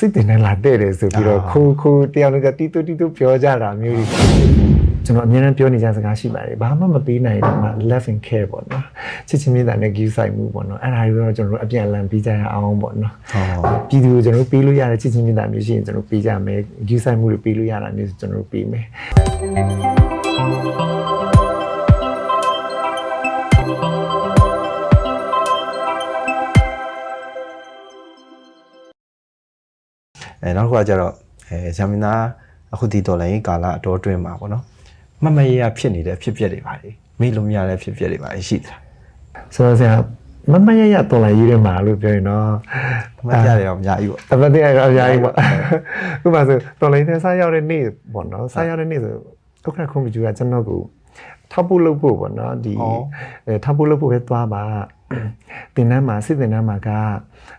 စိတ်တင်နေလာတဲ့တယ်ဆိုပြီးတော့အာခိုးခိုးတယောက်လည်းတီတူတီတူပြောကြတာမျိုးတွေကျွန်တော်အများနဲ့ပြောနေကြစကားရှိပါတယ်ဘာမှမပေးနိုင်တော့မှ love and care ပေါ့နော်ချစ်ချင်းမေတ္တာနဲ့ give ဆိုင်မှုပေါ့နော်အဲ့ဒါတွေတော့ကျွန်တော်တို့အပြန်အလှန်ပေးကြရအောင်ပေါ့နော်ဟုတ်ပြည်သူကိုကျွန်တော်တို့ပေးလို့ရတဲ့ချစ်ချင်းမေတ္တာမျိုးရှိရင်ကျွန်တော်တို့ပေးကြမယ် give ဆိုင်မှုတွေပေးလို့ရတာမျိုးဆိုကျွန်တော်တို့ပေးမယ် အဲနောက်တစ်ခုကကျတော့အဲဇာမင်နာအခုဒီဒေါ်လာရေးကာလအတော်အတွင်းမှာပေါ့နော်မမရရဖြစ်နေတဲ့အဖြစ်ပြက်တွေပါလေမေ့လို့မရတဲ့အဖြစ်ပြက်တွေပါလေရှိသလားဆိုတော့ဆရာမမရရတော်လာရေးထဲမှာလို့ပြောရင်တော့မမရတယ်တော့အများကြီးပေါ့အပတ်တည်းအများကြီးပေါ့ဥပမာဆိုတော်လိုင်းတဲ့စားရောက်တဲ့နေ့ပေါ့နော်စားရောက်တဲ့နေ့ဆိုဒုက္ခခွန်မကျူကကျွန်တော်ကိုထောက်ဖို့လုပ်ဖို့ပေါ့နော်ဒီအဲထောက်ဖို့လုပ်ဖို့ပဲသွားပါ တင်တန်းမှာစစ်တင်တန်းမှာက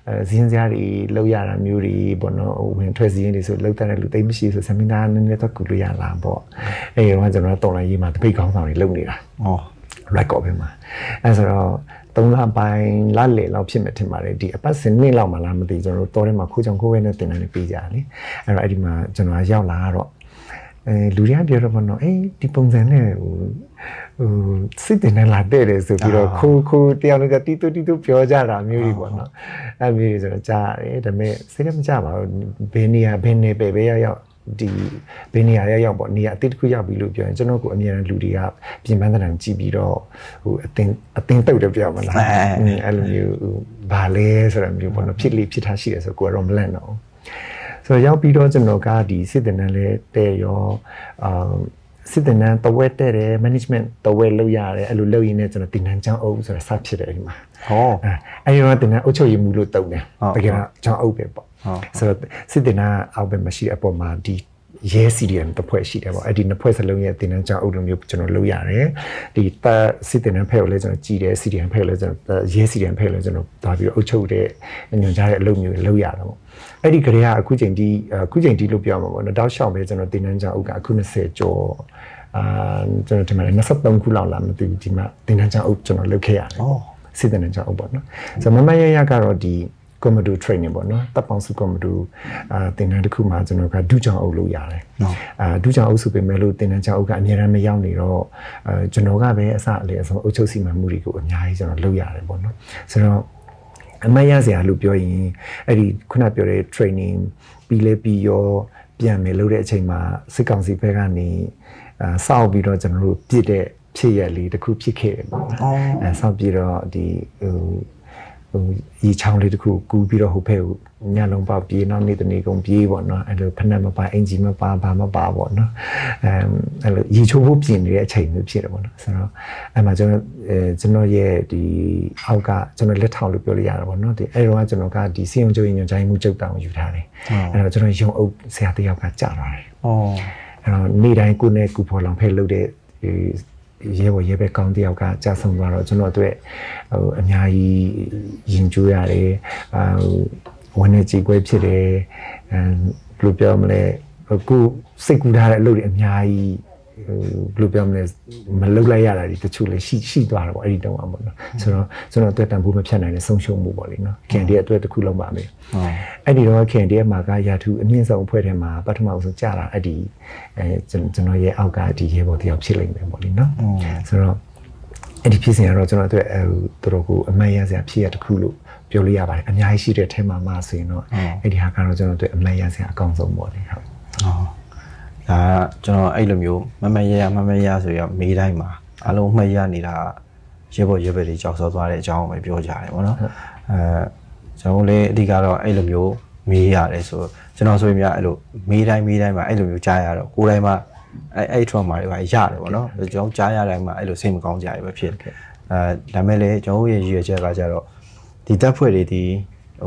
အဲဇင်းစရာတွေလောက်ရတာမျိုးတွေပေါ့နော်ဟိုဝင်ထွက်စည်းရင်းတွေဆိုလောက်တဲ့လူသိမ်းမရှိဆိုဆမီနာနည်းနည်းတော့ကူလို့ရလားပေါ့အဲတော့ကျွန်တော်တော်လိုင်းရေးမှာတပိတ်ကောင်းဆောင်တွေလုပ်နေတာဟော record ပဲမှာအဲဆိုတော့သုံးလပိုင်းလလေလောက်ဖြစ်မယ်ထင်ပါတယ်ဒီအပတ်စဉ်နှစ်လောက်မှလားမသိကျွန်တော်တို့တော်ထဲမှာခိုးချောင်ခိုးဝဲနဲ့တင်တန်းနေပေးကြတယ်လေအဲ့တော့အဲ့ဒီမှာကျွန်တော်ရောက်လာတော့ အဲလူတွေကပြောတော့မနော်အေးဒီပုံစံနဲ့ဟိုဟိုစစ်တင်နေလာတဲ့တယ်ဆိုပြီးတော့ခိုးခိုးတယောက်လည်းတီတူတီတူပြောကြတာမျိုးတွေပေါ့နော်အဲ့မျိုးတွေဆိုတော့ကြားရတယ်ဒါပေမဲ့စိတ်လည်းမကြပါဘူးဘယ်နေရာဘယ်နေပဲပဲရောက်ရောက်ဒီဘယ်နေရာရောက်ရောက်ပေါ့နေရာအတိတ်တစ်ခုရောက်ပြီလို့ပြောရင်ကျွန်တော်ကိုအမြဲတမ်းလူတွေကပြင်ပန်းတဲ့တံကြည့်ပြီးတော့ဟိုအတင်းအတင်းတုတ်တယ်ပြောမလားအဲ့လိုမျိုးဘာလဲဆိုတော့မျိုးပေါ့နော်ဖြစ်လေဖြစ်ထားရှိတယ်ဆိုကိုကတော့မလန့်တော့ ဆိုတော့ရောက်ပြီးတော့ကျွန်တော်ကဒီစစ်တင်တန်းလဲတဲ့ရောအာစစ်တင်တန်းတဝက်တဲ့တယ် management တဝက်လုပ်ရတယ်အဲ့လိုလုပ်ရင်းနဲ့ကျွန်တော်တင်တန်းကျောင်းအုပ်ဆိုတော့စဖြစ်တယ်ဒီမှာဟောအဲအဲ့ဒီတော့တင်တန်းအုပ်ချုပ်ရေးမှုလို့တုံတယ်ဟုတ်တကယ်တော့ကျောင်းအုပ်ပဲပေါ့ဟုတ်ဆိုတော့စစ်တင်တန်းအောက်ပဲမရှိတဲ့အပေါ်မှာဒီ ရဲ CDM တစ်ဖွဲ့ရှိတယ်ပေါ့အဲ့ဒီနှစ်ဖွဲ့စလုံးရဲ့တင်တန်းကျောင်းအုပ်လိုမျိုးကျွန်တော်လုပ်ရတယ်ဒီတပ်စစ်တင်တန်းဖက်ကိုလည်းကျွန်တော်ကြည်တယ် CDM ဖက်ကိုလည်းကျွန်တော်ရဲ CDM ဖက်ကိုလည်းကျွန်တော်သွားပြီးတော့အုပ်ချုပ်တဲ့ညွှန်ကြားတဲ့အလုပ်မျိုးတွေလုပ်ရတာပေါ့အဲ့ဒီကလေးကအခုချိန်ဒီအခုချိန်ဒီလို့ပြောမှာပေါ့နော်တောက်လျှောက်ပဲကျွန်တော်တင်တန်းကြောင်ဥကအခု20ကျော်အာကျွန်တော်ဒီမှာ23ခုလောက်လာမသိဘူးဒီမှာတင်တန်းကြောင်ဥကျွန်တော်လုပ်ခဲ့ရတယ်ပေါ့စစ်တင်တန်းကြောင်ဥပေါ့နော်ဆိုတော့မမရရကတော့ဒီ commando training ပေါ့နော်တပ်ပေါင်းစု commando အာတင်တန်းတစ်ခုမှာကျွန်တော်ကဒုကြောင်အုပ်လုပ်ရတယ်အာဒုကြောင်အုပ်ဆိုပေမဲ့လို့တင်တန်းကြောင်အုပ်ကအများရန်မရောက်နေတော့အဲကျွန်တော်ကပဲအစအလေအဆုံးအုပ်ချုပ်စီမံမှုတွေကိုအများကြီးကျွန်တော်လုပ်ရတယ်ပေါ့နော်ဆိုတော့အမတ်ရစရာလို့ပြောရင်အဲ့ဒီခုနပြောတဲ့ training ပြီးလဲပြီးရောပြန်မယ်လို့တဲ့အချိန်မှာစစ်ကောင်စီဘက်ကနေအာစောက်ပြီးတော့ကျွန်တော်တို့ပြစ်တဲ့ဖြစ်ရလေးတစ်ခုဖြစ်ခဲ့တယ်ပေါ့နော်အဲစောက်ပြီးတော့ဒီဟို ဟိုရီချောင်းလေးတစ်ခုကူးပြီးတော့ဟိုဘက်ကိုညလုံးပေါက်ပြေးနောက်နေ့တနေ့ကုန်ပြေးပေါ့နော်အဲ့လိုဖက်နှက်မပါအင်ဂျီမပါဘာမပါပေါ့နော်အဲအဲ့လိုရီချိုးဖို့ပြင်နေတဲ့အချိန်မျိုးဖြစ်တယ်ပေါ့နော်ဆိုတော့အဲ့မှာကျွန်တော်အဲကျွန်တော်ရဲ့ဒီအောက်ကကျွန်တော်လက်ထောက်လို့ပြောလို့ရတာပေါ့နော်ဒီအဲ့တော့ကကျွန်တော်ကဒီစီယုံကျိုးရင်ညွှန်ကြားမှုကျုပ်တောင်ယူထားတယ်အဲ့တော့ကျွန်တော်ရုံအုပ်ဆရာတစ်ယောက်ကကြာသွားတယ်ဟောအဲ့တော့နေ့တိုင်းကိုယ်နဲ့ကူဖော်လောင်ဖဲလုပ်တဲ့ဒီ ရဲဘော်ရဲဘက်ကောင်းတယောက်ကကြာဆုံးသွားတော့ကျွန်တော်တို့ဟိုအများကြီးရင်ကျိုးရတယ်အာဟိုဝန်နေကြည်ကွဲဖြစ်တယ်အဲဘယ်လိုပြောမလဲအခုစိတ်ကူးထားတဲ့အလုပ်တွေအများကြီး ဟိုဘယ်လိုပြောမလဲမလုပ်လိုက်ရတာဒီတချို့လည်းရှိရှိသွားတယ်ပေါ့အဲ့ဒီတုန်းကပေါ့နော်ဆိုတော့ကျွန်တော်အတွက်တန်ဖိုးမဖြတ်နိုင်တဲ့ဆုံးရှုံးမှုပေါ့လေနော်ခင်ဒီအတွက်တစ်ခုလုံးပါမယ်ဟောအဲ့ဒီတော့ခင်တည်းမှာကရာထူးအမြင့်ဆုံးအဖွဲ့ထဲမှာပထမဆုံးကြာတာအဲ့ဒီအဲကျွန်ကျွန်တော်ရဲ့အောက်ကဒီရေပေါ်တယောက်ဖြစ်လိမ့်မယ်ပေါ့လေနော်ဆိုတော့အဲ့ဒီဖြစ်စဉ်ကတော့ကျွန်တော်တို့အဲတော်တော်ကိုအမှတ်ရစရာဖြစ်ရတစ်ခုလို့ပြောလို့ရပါတယ်အများကြီးရှိတဲ့ထဲမှာမှဆိုရင်တော့အဲ့ဒီဟာကတော့ကျွန်တော်တို့အမှတ်ရစရာအကောင်းဆုံးပေါ့လေဟုတ်ဟော ဒါကကျွန်တော်အဲ့လိုမျိုးမမရရမမရဆိုရမေးတိုင်းမှာအလုံးမှတ်ရနေတာရေဘော်ရေဘက်တွေကြောက်စောသွားတဲ့အကြောင်းကိုပဲပြောကြတယ်ဗောနော်အဲကျွန်တော်လည်းအဓိကတော့အဲ့လိုမျိုးမေးရတယ်ဆိုကျွန်တော်ဆိုရင်များအဲ့လိုမေးတိုင်းမေးတိုင်းမှာအဲ့လိုမျိုးကြားရတော့ကိုယ်တိုင်းမှာအဲ့အဲ့ trauma တွေပါရတယ်ဗောနော်ကျွန်တော်ကြားရတိုင်းမှာအဲ့လိုစိတ်မကောင်းကြရပဲဖြစ်တယ်အဲဒါမဲ့လည်းကျွန်တော်ရဲ့ရည်ရွယ်ချက်ကကြတော့ဒီတက်ဖွဲ့တွေဒီ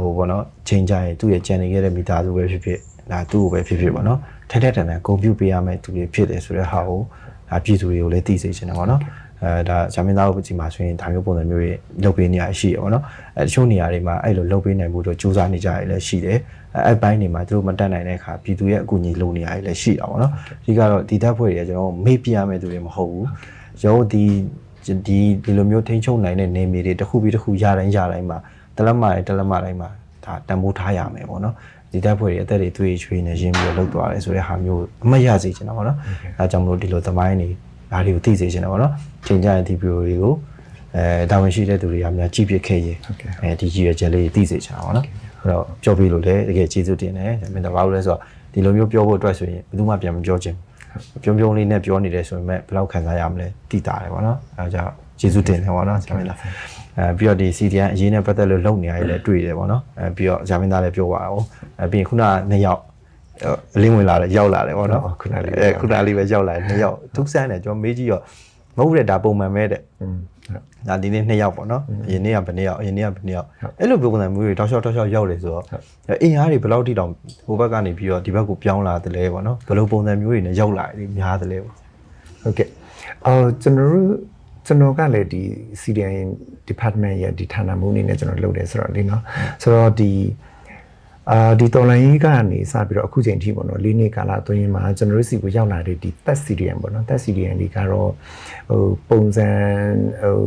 ဟိုဗောနော်ချိန်ကြရင်သူ့ရဲ့ကြံနေခဲ့တဲ့မိသားစုပဲဖြစ်ဖြစ် ဒါသူ့ကိုပဲဖြစ်ဖြစ်ဗောနော်ထိုက်ထိုက်တန်တန်ဂုဏ်ပြုပေးရမယ့်သူတွေဖြစ်တယ်ဆိုတဲ့ဟာကိုဒါပြည်သူတွေကိုလည်းသိစေချင်တယ်ဗောနော်အဲဒါဇာမင်းသားတို့ဒီမှာဆိုရင်ဒါမျိုးပုံစံမျိုးတွေလုပ်ပေးနေရရှိရဗောနော်အဲတချို့နေရာတွေမှာအဲ့လိုလုပ်ပေးနိုင်မှုတို့စူးစမ်းနေကြရလည်းရှိတယ်အဲအဲ့ဘိုင်းတွေမှာသူတို့မတက်နိုင်တဲ့အခါပြည်သူရဲ့အကူအညီလိုနေရလည်းရှိတာဗောနော်အဓိကတော့ဒီတပ်ဖွဲ့တွေကကျွန်တော်မေ့ပြရမယ့်သူတွေမဟုတ်ဘူးရောဒီဒီဒီလိုမျိုးထိန်းချုပ်နိုင်တဲ့နေမြေတွေတစ်ခုပြီးတစ်ခုရတိုင်းရတိုင်းမှာတလက်မတိုင်းတလက်မတိုင်းမှာဒါတန်ဖိုးထားရမယ်ဗောနော် ဒီတပ်ဖွဲ့တွေအသက်တွေသွေးချွေးနေရင်းပြီးတော့လှုပ်သွားတယ်ဆိုတဲ့ဟာမျိုးအမှတ်ရစေချင်တာပေါ့နော်အဲကြောင့်မလို့ဒီလိုသမိုင်းတွေဒါတွေကိုသိစေချင်တာပေါ့နော်ချိန်ကြရင်ဒီဗီဒီယိုတွေကိုအဲတာဝန်ရှိတဲ့သူတွေကများကြည့်ပြခဲ့ရင်အဲဒီကြည့်ရချက်လေးသိစေချင်တာပေါ့နော်အဲ့တော့ပြောပြလို့လည်းတကယ်ကျေးဇူးတင်တယ်ဒါပေမဲ့တော့ဘာလို့လဲဆိုတော့ဒီလိုမျိုးပြောဖို့အတွက်ဆိုရင်ဘယ်သူမှပြန်မပြောချင်ဘူးပြုံးပြုံးလေးနဲ့ပြောနေတယ်ဆိုရင်မဲ့ဘယ်လောက်ခံစားရမလဲတိတာတယ်ဗောနော်အဲဒါကြောင့်ကျေးဇူးတင်တယ်ဗောနော်ဇာမင်းသား အဲပြီးတော့ဒီ CDN အရေးနဲ့ပတ်သက်လို့လုပ်နေရည်လည်းတွေ့တယ်ဗောနော်အဲပြီးတော့ဇာမင်းသားလည်းပြောပါအောင်အဲပြီးရင်ခုနကနှစ်ယောက်အလင်းဝင်လာတယ်ရောက်လာတယ်ဗောနော်ခုနလေးအဲခုနလေးပဲရောက်လာတယ်နှစ်ယောက်သူစမ်းတယ်ကျွန်တော်မေးကြည့်တော့မဟုတ်တဲ့ဒါပုံမှန်ပဲတဲ့อืมဟုတ်ဒါဒီနေ့နှစ်ယောက်ပေါ့နော်အရင်နေ့ကဘယ်နှစ်ယောက်အရင်နေ့ကဘယ်နှစ်ယောက်အဲ့လိုပုံစံမျိုးတွေတောက်လျှောက်တောက်လျှောက်ရောက်တယ်ဆိုတော့အင်အားတွေဘယ်လောက်ထိတောင်ဟိုဘက်ကနေပြီးတော့ဒီဘက်ကိုပြောင်းလာတယ်လဲပေါ့နော်ဘယ်လိုပုံစံမျိုးတွေနဲ့ရောက်လာတယ်များတယ်လဲပေါ့ဟုတ်ကဲ့အော်ကျွန်တော်တို့ ကျွန်တော်ကလည်းဒီ CDN department ရဲ့ဒီဌာနမှုအနေနဲ့ကျွန်တော်လုပ်တယ်ဆိုတော့လေနော်ဆိုတော့ဒီအာဒီတော်လိုင်းကြီးကနေစပြီးတော့အခုချိန်ထိပေါ့နော်၄နှစ်ကာလအတွင်းမှာကျွန်တော်တို့စီကိုရောက်လာတဲ့ဒီ test CDN ပေါ့နော် test CDN ဒီကတော့ဟိုပုံစံဟို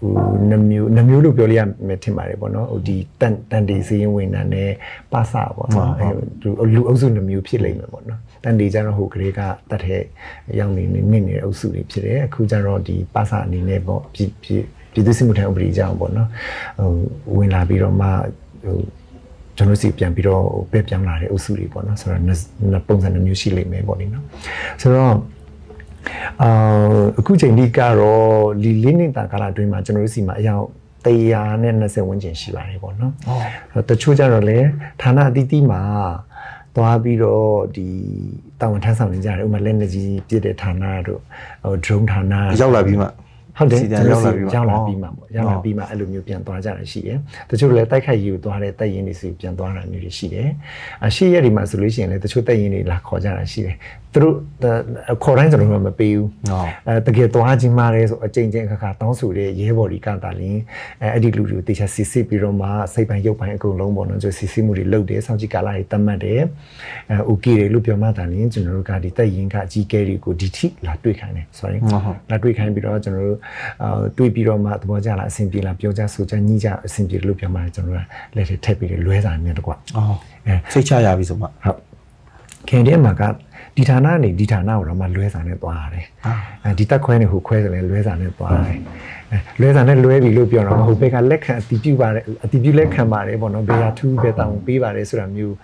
ဟိုနှမျိုးနှမျိုးလို့ပြောလိုက်ရမယ်ထင်ပါတယ်ပေါ့နော်ဟိုဒီတန်တန်တီစီရင်ဝင်တာနဲ့ပါစာပေါ့နော်အဲလူလူအုပ်စုနှမျိုးဖြစ်လိမ့်မယ်ပေါ့နော်တန်တီကျတော့ဟိုကလေးကတတ်တဲ့ရောက်နေနေနေနေအုပ်စုတွေဖြစ်တယ်အခုကျတော့ဒီပါစာအနေနဲ့ပေါ့ပြည်ပြည်ပြည်သူ့စစ်မှုထမ်းဥပဒေကြောင့်ပေါ့နော်ဟိုဝင်လာပြီးတော့မှဟိုကျွန်တော်စီပြန်ပြီးတော့ပဲပြောင်းလာတဲ့အုပ်စုတွေပေါ့နော်ဆိုတော့နှစ်ပုံစံတစ်မျိုးရှိလိမ့်မယ်ပေါ့လေနော်ဆိုတော့ အာအခုချိန်ဒီကတော့လီလေးနေတာကာလအတွင်းမှာကျွန်တော်တို့စီမှာအယောက်100နဲ့20ဝန်းကျင်ရှိပါတယ်ပေါ့နော်။တချို့ကြတော့လေဌာနအသီးသီးမှာသွားပြီးတော့ဒီတာဝန်ထမ်းဆောင်နေကြတယ်ဥပမာလက်နေကြီးပြည့်တဲ့ဌာနတို့ဟို drone ဌာနရောက်လာပြီးမှဟုတ်တယ်စီတကျွန်န်တော်ရောက်စီလာပြီးမှရောက်လာပြီးမှပေါ့ရောက်လာပြီးမှအဲ့လိုမျိုးပြန်သွားကြတာရှိတယ်တချို့လည်းတိုက်ခိုက်ရေးကိုသွားတဲ့တိုက်ရင်တွေစီပြန်သွားတာမျိုးတွေရှိတယ်အရှိရက်တွေမှာဆိုလို့ရှိရင်လည်းတချို့တိုက်ရင်တွေလာခေါ်ကြတာရှိတယ် သူတို့ခေါ်တိုင်းကျွန်တော်တို့မပေးဘူးဟုတ်အဲတကယ်သွားခြင်းမာတယ်ဆိုအကြိမ်ကြိမ်အခါခါတောင်းဆိုတဲ့ရဲဘော်ဒီကတာလင်းအဲအဲ့ဒီလူတွေကိုတေချာစစ်စစ်ပြီးတော့မှစိတ်ပိုင်းရုပ်ပိုင်းအကုန်လုံးပေါ့နော်ကျွန်တော်စစ်စစ်မှုတွေလုပ်တယ်စောင့်ကြည့်ကာလတွေတတ်မှတ်တယ်အဲ okay တယ်လို့ပြောမှတာလင်းကျွန်တော်တို့ကဒီတိုက်ရင်ကအကြီးကဲတွေကိုဒီထိလာတွေ့ခိုင်းတယ် sorry ဟုတ်ဟုတ်လာတွေ့ခိုင်းပြီးတော့ကျွန်တော်တို့အာတွေ့ပြီးတော့မှသဘောကျလာအဆင်ပြေလာပြောကြဆိုကြညှိကြအဆင်ပြေတယ်လို့ပြောမှကျွန်တော်တို့ကလက်ထက်ထည့်ပြီးတယ်လွဲစာမြတ်တော့ကွာအော်အဲစိတ်ချရပြီဆိုမှဟုတ်ခင်တဲ့မှာက ဒီဌာနနေဒီဌာနကိုတော့မှလွဲစာနဲ့သွားရတယ်အဲဒီတက်ခွဲနေဟိုခွဲဆိုလဲလွဲစာနဲ့သွားရတယ်အဲလွဲစာနဲ့လွဲပြီလို့ပြောတော့ဟိုဘက်ကလက်ခံအတီးပြုပါတယ်အတီးပြုလက်ခံပါတယ်ပေါ့နော်ဘေးကထူးပဲတောင်းပေးပါတယ်ဆိုတာမျိုး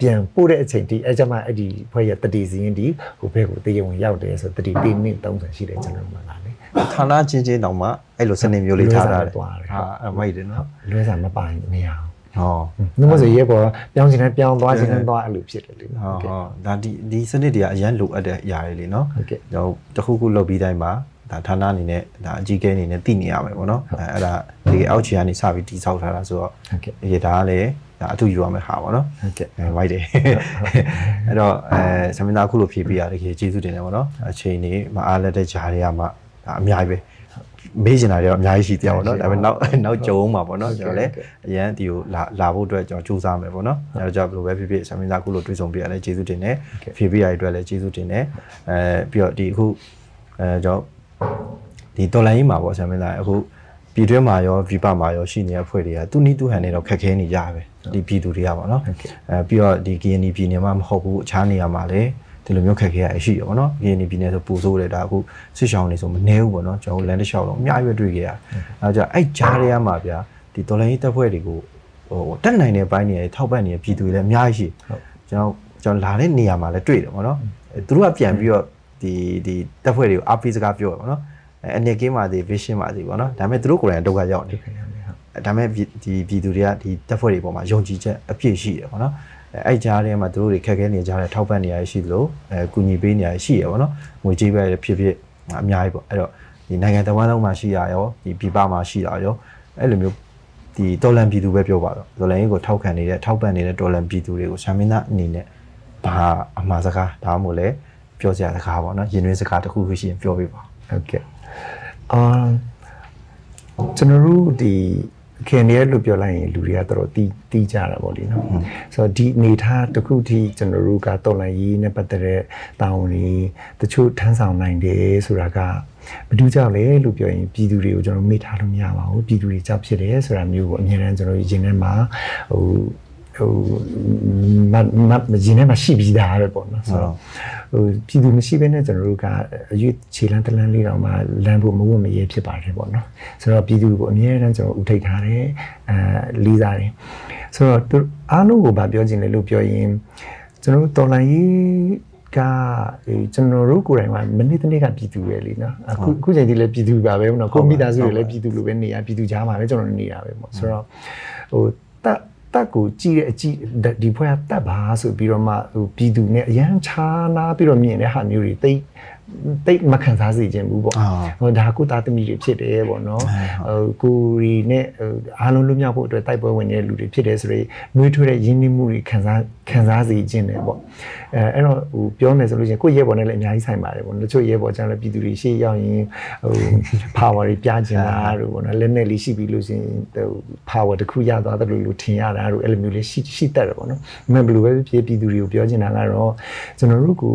ပြန်ပို့တဲ့အချိန်ဒီအဲကြမှာအဲ့ဒီဖွဲ့ရတတိစီရင်ဒီဟိုဘက်ကိုတရေဝင်ရောက်တယ်ဆိုတတိပေးမိ30ရှိတယ်ကျွန်တော်မှလာတယ်ဌာနချင်းချင်းတောင်မှအဲ့လိုစနစ်မျိုးလေးထားတာတယ်လွဲစာနဲ့သွားတယ်ဟာအမိုက်တယ်နော်လွဲစာမပိုင်မရအောင် ဟောနှမစရဲပေါ်ပြောင်းချင်တယ်ပြောင်းသွားချင်တယ်သွားအဲ့လိုဖြစ်တယ်လေဟောဟောဒါဒီဒီစနစ်တွေကအရန်လိုအပ်တဲ့အရာတွေလေနော်ဟုတ်ကဲ့ကျွန်တော်တခုခုလုပ်ပြီးတိုင်းမှာဒါဌာနအနေနဲ့ဒါအကြီးကဲအနေနဲ့တည်နေရမယ်ပေါ့နော်အဲအဲ့ဒါဒီအောက်ခြေကနေစပြီးတိဆောက်ထားတာဆိုတော့ဟုတ်ကဲ့ဒီဒါကလည်းဒါအထူးယူရမယ့်ဟာပေါ့နော်ဟုတ်ကဲ့အဲဝိုက်တယ်အဲ့တော့အဲဆမင်းသားခုလိုဖြည့်ပေးရတကယ်ကျေးဇူးတင်တယ်ပေါ့နော်အချိန်นี้မအားလက်တဲ့ဂျားတွေကမှဒါအများကြီးပဲ မေးချင်တာတွေတော့အများကြီးရှိသေးတာပေါ့နော်ဒါပေမဲ့နောက်နောက်ကြုံအောင်ပါပေါ့နော်ကျွန်တော်လည်းအရန်ဒီကိုလာလာဖို့အတွက်ကျွန်တော်စူးစမ်းမယ်ပေါ့နော်အဲတော့ကြောင့်ဘယ်လိုပဲဖြစ်ဖြစ်ဆမင်းသားခုလိုတွေးဆုံပေးရလဲကျေးဇူးတင်တယ်ဖြည့်ပေးရတဲ့အတွက်လည်းကျေးဇူးတင်တယ်အဲပြီးတော့ဒီအခုအဲကျွန်တော်ဒီတော်လိုင်းကြီးမှာပေါ့ဆမင်းသားအခုပြည်တွင်းမှာရောဗီပမှာရောရှိနေတဲ့အဖွဲ့တွေကသူနီးသူဟန်နေတော့ခက်ခဲနေကြပဲဒီပြည်သူတွေကပေါ့နော်အဲပြီးတော့ဒီ KNY ပြည်နယ်မှာမဟုတ်ဘူးအခြားနေရာမှာလည်း ဒီလိုမျိုးခက်ခဲရရှိရပါတော့။ KNY ပြည်နယ်ဆိုပူဆိုးတယ်ဒါအခုစစ်ရှောင်းနေဆိုမနေဘူးပေါ့နော်ကျွန်တော်လန်တစ်လျှောက်လုံးအများကြီးပဲတွေ့ခဲ့ရတယ်။အဲကြောင့်အဲ့ကြားထဲမှာဗျာဒီတော်လိုင်းရေးတပ်ဖွဲ့တွေကိုဟိုတက်နိုင်တဲ့ဘိုင်းတွေထောက်ပံ့နေတဲ့ပြည်သူတွေလည်းအများကြီးရှိ။ကျွန်တော်ကျွန်တော်လာတဲ့နေရာမှာလည်းတွေ့တယ်ပေါ့နော်။အဲသူတို့ကပြန်ပြီးတော့ဒီဒီတပ်ဖွဲ့တွေကိုအားပေးစကားပြောရပါတော့။အဲအနေကင်းပါသေး vision ပါသေးပေါ့နော်။ဒါပေမဲ့သူတို့ကိုယ်တိုင်ဒုက္ခရောက်နေ။ဒါပေမဲ့ဒီပြည်သူတွေကဒီတက်ဖွဲ့တွေပေါ်မှာယုံကြည်ချက်အပြည့်ရှိတယ်ပေါ့နော် အဲအဲ့ကြားထဲမှာသူတို့တွေခက်ခဲနေကြတဲ့ထောက်ပံ့နေရရှိသလိုအဲကူညီပေးနေရရှိရပေါ့နော်ငွေကြေးပဲဖြစ်ဖြစ်အများကြီးပေါ့အဲ့တော့ဒီနိုင်ငံတော်ဝန်လုံးမှာရှိရရောဒီပြည်ပမှာရှိရရောအဲ့လိုမျိုးဒီတော်လန်ပြည်သူပဲပြောပါတော့တော်လန်ရေးကိုထောက်ခံနေတဲ့ထောက်ပံ့နေတဲ့တော်လန်ပြည်သူတွေကိုရှာမင်းသားအနေနဲ့ဘာအမှားစကားဒါမှမဟုတ်လဲပြောစရာစကားပေါ့နော်ရင်တွင်းစကားတစ်ခုခုရှိရင်ပြောပြပါဟုတ်ကဲ့အာကျွန်တော်တို့ဒီ ခင်ရဲလို့ပြောလိုက်ရင်လူတွေကတော်တော်တီးတီးကြတာပေါ့လေနော်ဆိုတော့ဒီအနေထားတစ်ခုထိကျွန်တော်တို့ကတော်လိုင်းရေးနဲ့ပတ်သက်တဲ့တာဝန်တွေတချို့ထမ်းဆောင်နိုင်တယ်ဆိုတာကဘယ်သူကြောင့်လဲလို့ပြောရင်ပြည်သူတွေကိုကျွန်တော်မေ့ထားလို့မရပါဘူးပြည်သူတွေကြောင့်ဖြစ်တယ်ဆိုတာမျိုးကိုအမြဲတမ်းကျွန်တော်ရင်ထဲမှာဟို ဟိုမမမဂျင်းထဲမှာရှိပြီးသားပဲပေါ့နော်ဆိုတော့ဟိုပြည်သူမရှိဘဲနဲ့ကျွန်တော်တို့ကအရွေးခြေလန်းတလန်းလေးတောင်မှလမ်းဖို့မဝတ်မရဲဖြစ်ပါတယ်ပေါ့နော်ဆိုတော့ပြည်သူကိုအမြဲတမ်းကျွန်တော်ဥထိတ်ထားတယ်အဲလေးစားတယ်ဆိုတော့သူအားလုံးကိုဗာပြောချင်တယ်လို့ပြောရင်ကျွန်တော်တို့တော်လိုင်းရေးကအဲကျွန်တော်တို့ကိုယ်တိုင်ကမနေ့တနေ့ကပြည်သူပဲလीနော်အခုအခုချိန်ဒီလည်းပြည်သူပါပဲပေါ့နော်ကိုမိသားစုတွေလည်းပြည်သူလိုပဲနေရပြည်သူကြားမှာပဲကျွန်တော်နေတာပဲပေါ့ဆိုတော့ဟိုတက် တက်ကိုကြည့်တဲ့အကြည့်ဒီဖွဲ့ကတက်ပါဆိုပြီးတော့မှဟိုပြည်သူနဲ့အရန်ချာနာပြီးတော့မြင်တဲ့ဟာမျိုးတွေတိတ် တိတ်မခံစားစေခြင်းဘူးပေါ့ဟိုဒါကိုသားသမီးတွေဖြစ်တယ်ပေါ့နော်ဟိုကိုရီနဲ့အားလုံးလွတ်မြောက်ဖို့အတွက်တိုက်ပွဲဝင်နေတဲ့လူတွေဖြစ်တယ်ဆိုတော့နှွေးထွေးတဲ့ရင်းနှီးမှုတွေခံစားခံစားစေခြင်းတယ်ပေါ့အဲအဲ့တော့ဟိုပြောမယ်ဆိုလို့ရှိရင်ကိုယ့်ရဲဘော်နဲ့လည်းအများကြီးဆိုင်ပါတယ်ပေါ့တချို့ရဲဘော်ကျတော့ပြည်သူတွေရှေ့ရောက်ရင်ဟို power တွေပြချင်တာတို့ပေါ့နော်လက်နဲ့လေးရှိပြီလို့ရှိရင်ဟို power တစ်ခုရသွားတယ်လို့လို့ထင်ရတာတို့အဲ့လိုမျိုးလေးရှိရှိတတ်တယ်ပေါ့နော်။မဘယ်လိုပဲဖြစ်ပြည်သူတွေကိုပြောချင်တာကတော့ကျွန်တော်တို့ကို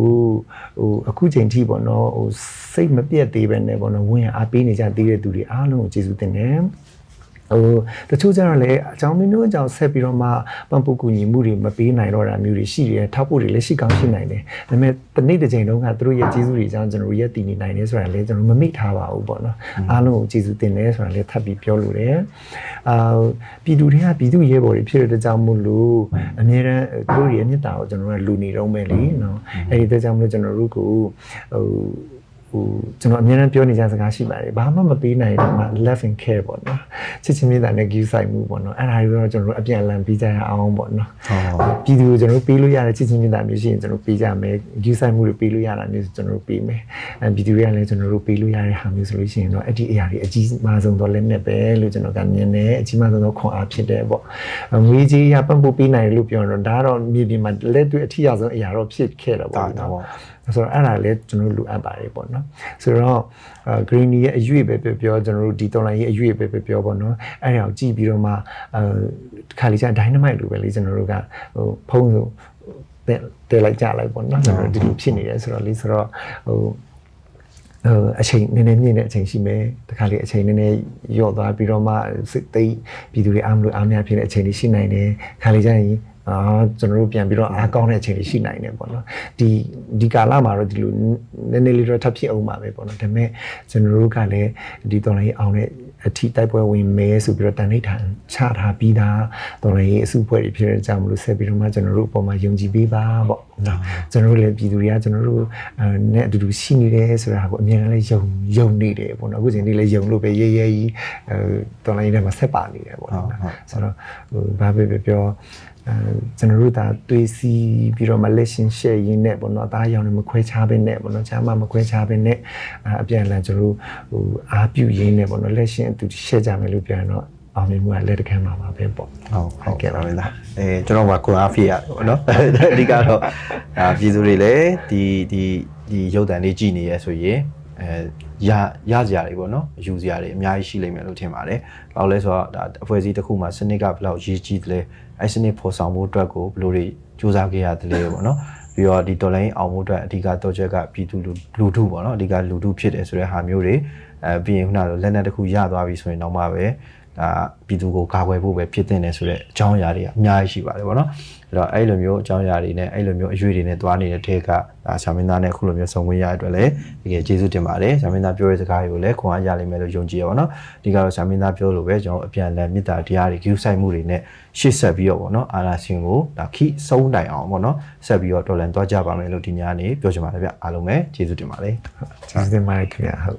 ဟိုအခုချိန်ထိပေါ့နော်ဟိုစိတ်မပြတ်သေးပဲနဲ့ပေါ့နော်ဝင်အားပေးနေကြသေးတဲ့သူတွေအားလုံးကိုကျေးဇူးတင်တယ်။ ဟိုတချို့ကျတော့လည်းအကြောင်းမျိုးမျိုးအကြောင်းဆက်ပြီးတော့မှပံ့ပိုးကူညီမှုတွေမပေးနိုင်တော့တာမျိုးတွေရှိတယ်ထောက်ဖို့တွေလည်းရှိကောင်းရှိနိုင်တယ်ဒါပေမဲ့တနေ့တစ်ချိန်လုံးကသူတို့ရဲ့ကျေးဇူးတွေအကြောင်းကျွန်တော်တို့ရက်တည်နေနိုင်တယ်ဆိုတာလည်းကျွန်တော်မမိတ်ထားပါဘူးပေါ့နော်အားလုံးကိုကျေးဇူးတင်တယ်ဆိုတာလည်းထပ်ပြီးပြောလိုတယ်အာပြည်သူတွေကပြည်သူရဲဘော်တွေဖြစ်တဲ့ကြောင့်မို့လို့အများရန်သူတို့ရဲ့မြတ်တာကိုကျွန်တော်တို့ကလူနေတော့မယ်လေနော်အဲ့ဒီတဲ့ကြောင့်မို့လို့ကျွန်တော်တို့ကိုဟို ဟိုကျွန်တော်အများအားပြောနေကြစကားရှိပါတယ်ဘာမှမပေးနိုင်တော့မှ love and care ပေါ့နော်ချစ်ချင်းမြတ်တာနဲ့ give ဆိုင်မှုပေါ့နော်အဲ့ဒါတွေတော့ကျွန်တော်တို့အပြန်အလှန်ပေးကြရအောင်ပေါ့နော်ပြည်သူကိုကျွန်တော်တို့ပေးလို့ရတဲ့ချစ်ချင်းမြတ်တာမျိုးရှိရင်ကျွန်တော်ပေးကြမယ် give ဆိုင်မှုတွေပေးလို့ရတာမျိုးကျွန်တော်တို့ပေးမယ်အဲပြည်သူတွေကလည်းကျွန်တော်တို့ပေးလို့ရတဲ့ဟာမျိုးဆိုလို့ရှိရင်တော့အဲ့ဒီအရာတွေအကြီးမားဆုံးတော့လက်နဲ့ပဲလို့ကျွန်တော်ကမြင်တယ်အကြီးမားဆုံးတော့ခွန်အားဖြစ်တယ်ပေါ့ငွေကြီးရပံ့ပိုးပေးနိုင်တယ်လို့ပြောတော့ဒါကတော့မြေပြင်မှာလက်တွေ့အထီးရဆုံးအရာတော့ဖြစ်ခဲ့တော့ပေါ့နော် ဆိုတော့အဲ့ဒါလည်းကျွန်တော်တို့လိုအပ်ပါတယ်ပေါ့နော်ဆိုတော့ green ရဲ့အရွေ့ပဲပြောပြောကျွန်တော်တို့ဒီတော်လိုင်းရဲ့အရွေ့ပဲပြောပြောပေါ့နော်အဲ့ဒါကိုကြည့်ပြီးတော့မှအဲခါလေးကျ dynamite လိုပဲလေကျွန်တော်တို့ကဟိုဖုံးဆိုတဲလိုက်ကြလိုက်ပေါ့နော်ကျွန်တော်ဒီလိုဖြစ်နေတယ်ဆိုတော့လေဆိုတော့ဟိုဟိုအချိန်နည်းနည်းမြင့်တဲ့အချိန်ရှိမယ်တခါလေအချိန်နည်းနည်းယော့သွားပြီးတော့မှစိတ်သိပြည်သူတွေအားမလို့အားများဖြစ်တဲ့အချိန်တွေရှိနိုင်တယ်ခါလေကျရင် အာကျွန်တော်တို့ပြန်ပြီးတော့အားကောင်းတဲ့အချိန်တွေရှိနိုင်တယ်ပေါ့နော်ဒီဒီကာလမှာတော့ဒီလိုနည်းနည်းလေးတော့ထပ်ဖြစ်အောင်ပါပဲပေါ့နော်ဒါပေမဲ့ကျွန်တော်တို့ကလည်းဒီတော်လိုင်းအောင်တဲ့အထီးတိုက်ပွဲဝင်မဲဆိုပြီးတော့တန်ဋိဌာန်ချထားပြီးသားတော်လိုင်းအစုဖွဲ့တွေဖြစ်တဲ့အကြောင်းမလို့ဆက်ပြီးတော့မှကျွန်တော်တို့အပေါ်မှာယုံကြည်ပေးပါပေါ့နော်ကျွန်တော်တို့လည်းပြည်သူတွေကကျွန်တော်တို့အဲနဲ့အတူတူရှိနေတယ်ဆိုတာကိုအမြဲတမ်းလည်းယုံယုံနေတယ်ပေါ့နော်အခုချိန်ဒီလည်းယုံလို့ပဲရဲရဲကြီးအဲတော်လိုင်းထဲမှာဆက်ပါနေတယ်ပေါ့နော်ဆိုတော့ဟိုဘာပဲပြောပြောအဲ ကျွန်တော်တို့ဒါတွေးစီပြီးတော့မလက်ရှင်ရှယ်ရင်းနဲ့ပေါ့နော်အသားရောင်နဲ့မခွဲခြားဘဲနဲ့ပေါ့နော်ချားမမခွဲခြားဘဲနဲ့အပြန်အလှန်ကျွန်တော်တို့ဟိုအားပြုရင်းနဲ့ပေါ့နော်လက်ရှင်အတူရှယ်ကြမယ်လို့ပြောရင်တော့အောင်မြင်မှုကလက်တကမ်းမှာပါပဲပေါ့ဟုတ်ဟုတ်ကဲ့ပါမင်းသားအဲကျွန်တော်ကကိုအားဖေးရတယ်ပေါ့နော်အဓိကတော့အာပြည်သူတွေလည်းဒီဒီဒီရုပ်တံလေးကြည်နေရဆိုရင် အဲရရစရာတွေပေါ့နော်အယူစရာတွေအများကြီးရှိလိမ့်မယ်လို့ထင်ပါတယ်။ဘာလို့လဲဆိုတော့ဒါအဖွဲ့အစည်းတစ်ခုမှာစနစ်ကဘယ်လောက်ရည်ကြီးတယ်လဲအဲစနစ်ဖော်ဆောင်မှုအတွက်ကိုဘယ်လိုတွေစူးစမ်းခဲ့ရတယ်လဲပေါ့နော်။ပြီးတော့ဒီတော်လိုင်းအောင်မှုအတွက်အဓိကတော့ချက်ကပြည်သူလူထုပေါ့နော်အဓိကလူထုဖြစ်တယ်ဆိုတဲ့ဟာမျိုးတွေအဲပြီးရင်ခုနကလက်နက်တစ်ခုရသွားပြီဆိုရင်တော့မှပဲ ဒါပြည်သူကိုကာကွယ်ဖို့ပဲဖြစ်တင်တယ်ဆိုတော့အကြောင်းအရာတွေကအများကြီးရှိပါတယ်ပေါ့နော်အဲ့တော့အဲ့လိုမျိုးအကြောင်းအရာတွေနဲ့အဲ့လိုမျိုးအရွေတွေနဲ့တွားနေတဲ့ထဲကဒါဆာမင်းသားနဲ့အခုလိုမျိုးဆုံခွင့်ရတဲ့အတွက်လည်းတကယ်ကျေးဇူးတင်ပါတယ်ဆာမင်းသားပြောတဲ့စကားတွေကိုလည်းခွန်အားရလိမ့်မယ်လို့ယုံကြည်ရပါတော့ဒီကတော့ဆာမင်းသားပြောလို့ပဲကျွန်တော်အပြန်အလှန်မေတ္တာတရားတွေဂရုစိုက်မှုတွေနဲ့ရှေ့ဆက်ပြီးတော့ပေါ့နော်အာလာစင်ကိုဒါခိဆုံးတိုင်အောင်ပေါ့နော်ဆက်ပြီးတော့တော်လန်သွားကြပါမယ်လို့ဒီညနေပြောချင်ပါတယ်ဗျအားလုံးပဲကျေးဇူးတင်ပါတယ်ကျေးဇူးတင်ပါတယ်ခင်ဗျာဟုတ်